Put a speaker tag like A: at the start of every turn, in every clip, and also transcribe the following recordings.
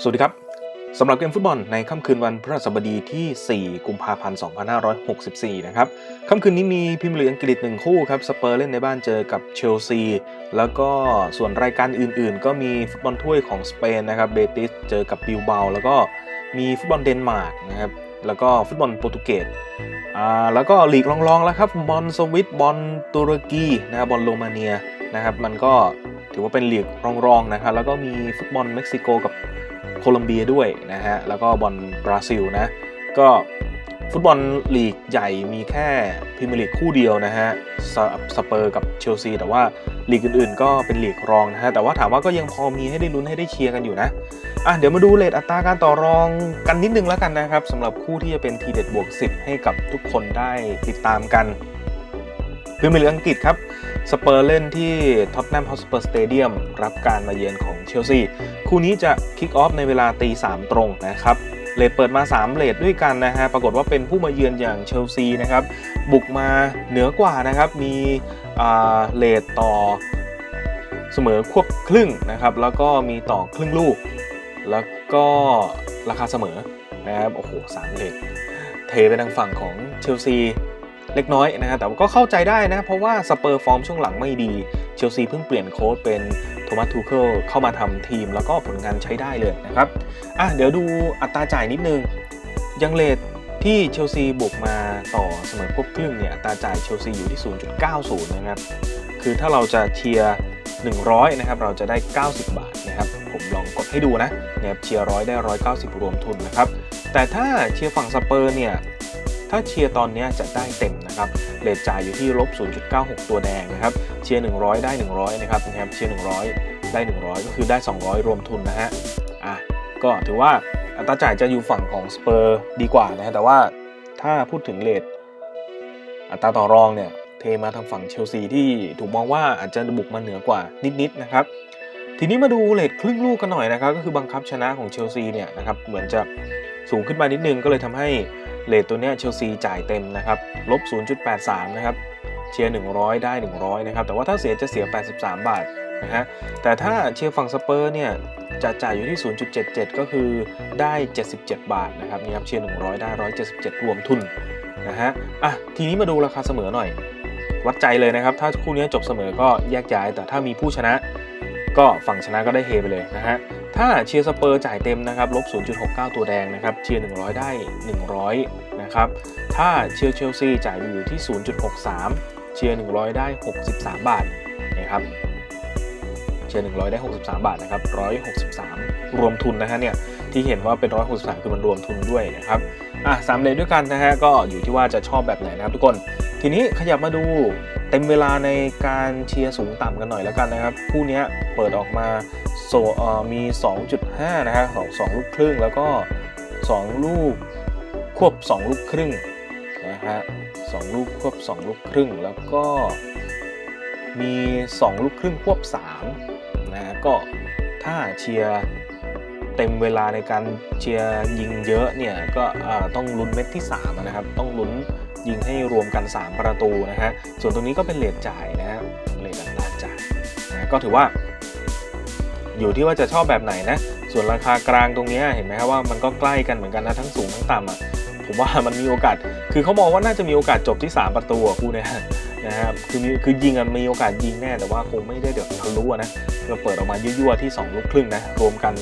A: สวัสดีครับ สำหรับเกมฟุตบอลในค่ำคืนวันพฤหัสบดีที่ 4 กุมภาพันธ์ 2564 นะครับ ค่ำคืนนี้มีพรีเมียร์ลีกอังกฤษหนึ่งคู่ครับ สเปอร์เล่นในบ้านเจอกับเชลซี แล้วก็ส่วนรายการอื่นๆ ก็มีฟุตบอลถ้วยของสเปนนะครับ เบติสเจอกับบิลเบา แล้วก็มีฟุตบอลเดนมาร์กนะครับ แล้วก็ฟุตบอลโปรตุเกสอ่าแล้วก็ลีกรองๆแล้วครับ บอลสวิตบอลตุรกีนะครับบอลโรมาเนียนะครับ มันก็ถือว่าเป็นลีกรองๆนะครับ แล้วก็มีฟุตบอลเม็กซิโกกับ โคลอมเบียด้วยนะฮะ แล้วก็บอลบราซิลนะ ก็ฟุตบอลลีกใหญ่มีแค่พรีเมียร์ลีกคู่เดียวนะฮะสสเปอร์กับเชลซี แต่ว่าลีกอื่นๆ ก็เป็นลีกรองนะฮะ แต่ว่าถามว่าก็ยังพอมีให้ได้ลุ้นให้ได้เชียร์กันอยู่นะอะเดี๋ยวมาดูเลทอัตราการต่อรองกันนิดนึงแล้วกันนะครับสำหรับคู่ที่จะเป็นทีเด็ดบวก 10 ให้กับทุกคนได้ติดตามกันพรีเมียร์ลีกอังกฤษครับ สเปอร์เล่นที่ท็อตแนมฮอสเปอร์สเตเดียมรับการมาเยือนของเชลซีคู่นี้จะคิกออฟในเวลาตีสามตรงนะครับเลทเปิดมา 3เลทด้วยกันนะฮะ ปรากฏว่าเป็นผู้มาเยือนอย่างเชลซีนะครับ บุกมาเหนือกว่านะครับ มีอ่าเลทต่อเสมอควบครึ่งนะครับ แล้วก็มีต่อครึ่งลูก แล้วก็ราคาเสมอนะครับ โอ้โหสามเลทเทไปทางฝั่งของเชลซี เล็กน้อยนะฮะแต่ก็เข้าใจได้นะ เพราะว่าสเปอร์ฟอร์มช่วงหลังไม่ดี เชลซีเพิ่งเปลี่ยนโค้ชเป็นโทมัสทูเคิลเข้ามาทำทีม แล้วก็ผลงานใช้ได้เลยนะครับอะเดี๋ยวดูอัตราจ่ายนิดนึง ยังเลทที่เชลซีบุกมาต่อเสมอควบครึ่งเนี่ยอัตราจ่ายเชลซีอยู่ที่ 0.90 นะครับ คือถ้าเราจะเชียร์ 100 นะครับ เราจะได้ 90 บาทนะครับ ผมลองกดให้ดูนะเนี่ยเชียร์ร้อยได้ 190 รวมทุนนะครับ แต่ถ้าเชียร์ฝั่งสเปอร์เนี่ย ถ้าเชียร์ตอนนี้จะได้เต็มนะครับเลทจ่ายอยู่ที่ลบ 0.96 ตัวแดงนะครับ เชียร์ 100 ได้ 100 นะครับนะครับ เชียร์ 100 ได้ 100 ก็คือได้ 200 รวมทุนนะฮะ อะ ก็ถือว่าอัตราจ่ายจะอยู่ฝั่งของสเปอร์ดีกว่านะฮะ แต่ว่าถ้าพูดถึงเลทอัตราต่อรองเนี่ย เทมาทางฝั่งเชลซีที่ถูกมองว่าอาจจะบุกมาเหนือกว่านิดๆนะครับ ทีนี้มาดูเลทครึ่งลูกกันหน่อยนะครับ ก็คือบังคับชนะของเชลซีเนี่ยนะครับ เหมือนจะสูงขึ้นมานิดนึงก็เลยทำให้ เลทตัวเนี้ยเชลซีจ่ายเต็มนะครับลบ 0.83 นะครับ เชียร์ 100 ได้ 100 นะครับ แต่ว่าถ้าเสียจะเสีย 83 บาทนะฮะแต่ถ้าเชียร์ฝั่งสเปอร์เนี่ยจะจ่ายอยู่ที่ 0.77 ก็คือได้ 77 บาทนะครับนี่ครับเชียร์ 100 ได้ 177 รวมทุนนะฮะอะทีนี้มาดูราคาเสมอหน่อย วัดใจเลยนะครับ ถ้าคู่นี้จบเสมอก็แยกย้าย แต่ถ้ามีผู้ชนะก็ฝั่งชนะก็ได้เฮไปเลยนะฮะ ถ้าเชียร์สเปอร์จ่ายเต็มนะครับลบ 0.69 ตัวแดงนะครับเชียร์ 100 ได้ 100 นะครับ ถ้าเชียร์เชลซีจ่ายอยู่ที่ 0.63 เชียร์ 100 ได้ 63 บาทนะครับเชียร์ 100 ได้ 63 บาทนะครับ 163 รวมทุนนะฮะเนี่ยที่เห็นว่าเป็น 163 คือมันรวมทุนด้วยนะครับอะสามเลนด้วยกันนะฮะก็อยู่ที่ว่าจะชอบแบบไหนนะครับทุกคน ทีนี้ขยับมาดู เต็มเวลาในการเชียร์สูงต่ำกันหน่อยแล้วกันนะครับคู่นี้เปิดออกมาโซเอ่อมี 2.5 นะฮะของ2ลูกครึ่งแล้วก็ 2 ลูกควบ 2 ลูกครึ่งนะฮะ2ลูกควบ 2 ลูกครึ่งแล้วก็มี 2 ลูกครึ่งควบ3นะฮะก็ถ้าเชียร์ เต็มเวลาในการเชียร์ยิงเยอะเนี่ยก็ต้องลุ้นเม็ดที่3นะครับต้องลุ้นยิงให้รวมกัน 3 ประตูนะฮะส่วนตรงนี้ก็เป็นเลทจ่ายนะฮะเลทอัตราจ่ายนะก็ถือว่า อยู่ที่ว่าจะชอบแบบไหนนะส่วนราคากลางตรงเนี้ยเห็นไหมครับว่ามันก็ใกล้กันเหมือนกันนะทั้งสูงทั้งต่ำอะผมว่ามันมีโอกาส คือเขามองว่าน่าจะมีโอกาสจบที่ 3 ประตูอะคู่นี้นะครับคือมีคือยิงอะมีโอกาสยิงแน่แต่ว่าคงไม่ได้เดี๋ยวทะลุอะนะก็เปิดออกมายั่วๆที่ 2 ลูกครึ่งนะรวมกัน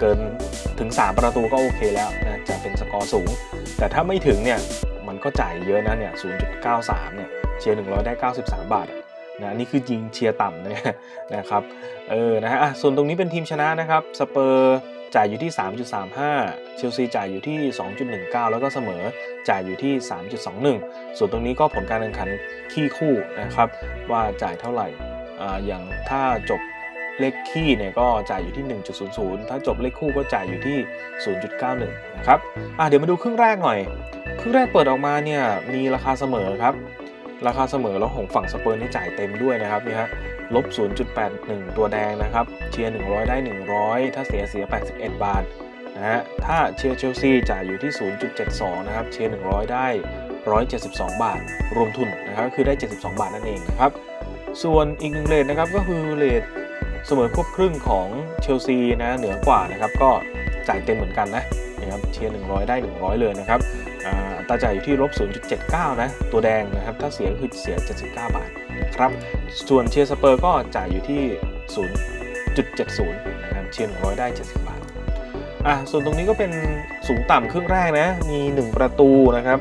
A: เกินถึง 3 ประตูก็โอเคแล้วนะจะเป็นสกอร์สูง แต่ถ้าไม่ถึงเนี่ยมันก็จ่ายเยอะนะเนี่ย 0.93 เนี่ยเชียร์ 100 ได้ 93 บาทนะนี่คือยิงเชียร์ต่ำนะนะครับเออนะฮะส่วนตรงนี้เป็นทีมชนะนะครับสเปอร์จ่ายอยู่ที่ 3.35 เชลซีจ่ายอยู่ที่ 2.19 แล้วก็เสมอจ่ายอยู่ที่ 3.21 ส่วนตรงนี้ก็ผลการแข่งขันขี้คู่นะครับว่าจ่ายเท่าไหร่อ่าอย่างถ้าจบ เลขขี้เนี่ยก็จ่ายอยู่ที่ 1.00 ถ้าจบเลขคู่ก็จ่ายอยู่ที่ 0.91 นะครับอะเดี๋ยวมาดูครึ่งแรกหน่อย ครึ่งแรกเปิดออกมาเนี่ยมีราคาเสมอครับ ราคาเสมอแล้วของฝั่งสเปอร์นี่จ่ายเต็มด้วยนะครับนี่ฮะลบ 0.81 ตัวแดงนะครับ เชียร์ 100 ได้ 100 ถ้าเสียเสีย 81 บาทนะฮะ ถ้าเชียร์เชลซีจ่ายอยู่ที่ 0.72 นะครับ เชียร์ 100 ได้ 172 บาท รวมทุนนะครับ ก็คือได้ 72 บาทนั่นเองนะครับ ส่วนอีกหนึ่งเลทนะครับ ก็คือเลท เสมอควบครึ่งของเชลซีนะเหนือกว่านะครับก็จ่ายเต็มเหมือนกันนะนะครับเชียร์ 100 ได้ 100 เลยนะครับอัตราจ่ายอยู่ที่ลบ0.79 นะ ตัวแดงนะครับ ถ้าเสียก็คือเสีย 79 บาทนะครับ ส่วนเชียร์สเปอร์ก็จ่ายอยู่ที่ 0.70 นะครับ เชียร์ 100 ได้ 70 บาท อะ ส่วนตรงนี้ก็เป็นสูงต่ำครึ่งแรกนะ มี 1 ประตูนะครับ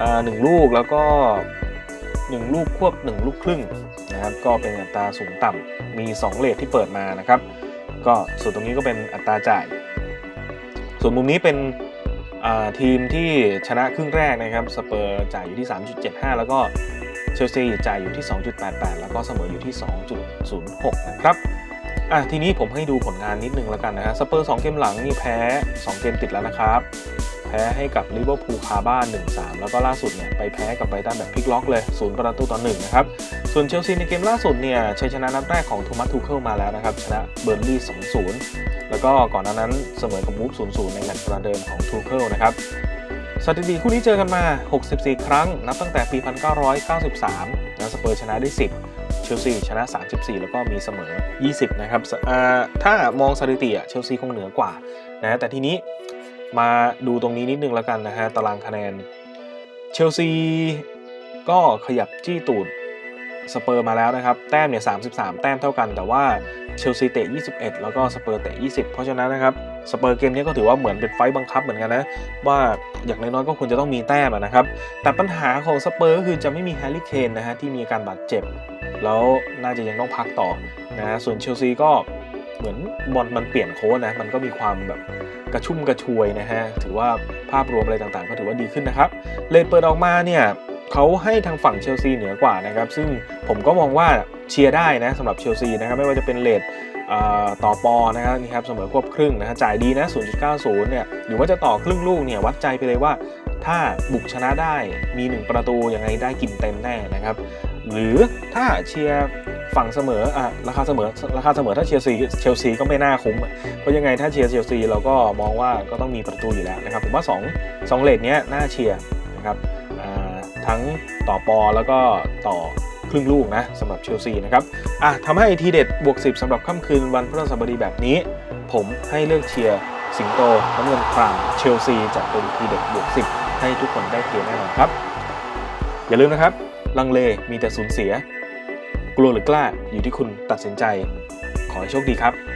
A: อ่าหนึ่งลูกแล้วก็ 1 ลูกควบ 1 ลูกครึ่งนะครับก็เป็นอัตราสูงต่ำมี 2 เลทที่เปิดมานะครับ ก็ส่วนตรงนี้ก็เป็นอัตราจ่าย ส่วนมุมนี้เป็นทีมที่ชนะครึ่งแรกนะครับสเปอร์จ่ายอยู่ที่ 3.75 แล้วก็เชลซีจ่ายอยู่ที่ 2.88 แล้วก็เสมออยู่ที่ 2.06 นะครับอะทีนี้ผมให้ดูผลงานนิดนึงแล้วกันนะฮะสเปอร์2เกมหลังนี่แพ้ 2 เกมติดแล้วนะครับ แพ้ให้กับลิเวอร์พูลคาบ้าน 1-3 แล้วก็ล่าสุดเนี่ยไปแพ้กับไบรตันแบบพลิกล็อกเลย0ประตูต่อ1นะครับ ส่วนเชลซีในเกมล่าสุดเนี่ยชัยชนะนัดแรกของโทมัสทูเคิลมาแล้วนะครับชนะเบอร์นลี่2-0 แล้วก็ก่อนหน้านั้นเสมอกับมูฟ0-0 ในแมตช์ประเดิมของทูเคิลนะครับสถิติคู่นี้เจอกันมา 64 ครั้ง นับตั้งแต่ปี 1993นะสเปอร์ชนะได้ 10 เชลซีชนะ 34 แล้วก็มีเสมอ 20 นะครับถ้ามองสถิติอะเชลซีคงเหนือกว่านะแต่ทีนี้ มาดูตรงนี้นิดนึงแล้วกันนะฮะตารางคะแนน เชลซีก็ขยับจี้ตูดสเปอร์มาแล้วนะครับ แต้มเนี่ย 33 แต้มเท่ากัน แต่ว่าเชลซีเตะ 21 แล้วก็สเปอร์เตะ 20 เพราะฉะนั้นนะครับสเปอร์เกมนี้ก็ถือว่าเหมือนเป็นไฟต์บังคับเหมือนกันนะ ว่าอย่างน้อยๆก็ควรจะต้องมีแต้มนะครับ แต่ปัญหาของสเปอร์ก็คือจะไม่มีแฮร์รี่เคนนะฮะที่มีอาการบาดเจ็บ แล้วน่าจะยังต้องพักต่อนะฮะส่วนเชลซีก็ เหมือนบอลมันเปลี่ยนโค้ชนะ มันก็มีความแบบกระชุ่มกระชวยนะฮะ ถือว่าภาพรวมอะไรต่างๆ ก็ถือว่าดีขึ้นนะครับ เลทเปิดออกมาเนี่ยเขาให้ทางฝั่งเชลซีเหนือกว่านะครับ ซึ่งผมก็มองว่าเชียร์ได้นะสำหรับเชลซีนะครับ ไม่ว่าจะเป็นเลทต่อปอนะครับนี่ครับเสมอควบครึ่งนะฮะจ่ายดีนะ 0.90 เนี่ย หรือว่าจะต่อครึ่งลูกเนี่ยวัดใจไปเลยว่าถ้าบุกชนะได้มี 1 ประตูยังไงได้กินเต็มแน่นะครับ หรือถ้าเชียร์ ฝั่งเสมออะราคาเสมอราคาเสมอถ้าเชียร์ซีเชลซีก็ไม่น่าคุ้มเพราะยังไงถ้าเชียร์เชลซีเราก็มองว่าก็ต้องมีประตูอยู่แล้วนะครับผมว่า2 2เลทเนี้ยน่าเชียร์นะครับอ่าทั้งต่อปอแล้วก็ต่อครึ่งลูกนะสำหรับเชลซีนะครับอะทำให้ทีเด็ดบวก 10สำหรับค่ำคืนวันพฤหัสบดีแบบนี้ ผมให้เลือกเชียร์สิงโตน้ำเงินครามเชลซีจะเป็นทีเด็ดบวก 10 ให้ทุกคนได้เคลียร์แน่นอนครับ อย่าลืมนะครับ ลังเลมีแต่สูญเสีย กลัวหรือกล้าอยู่ที่คุณตัดสินใจ ขอให้โชคดีครับ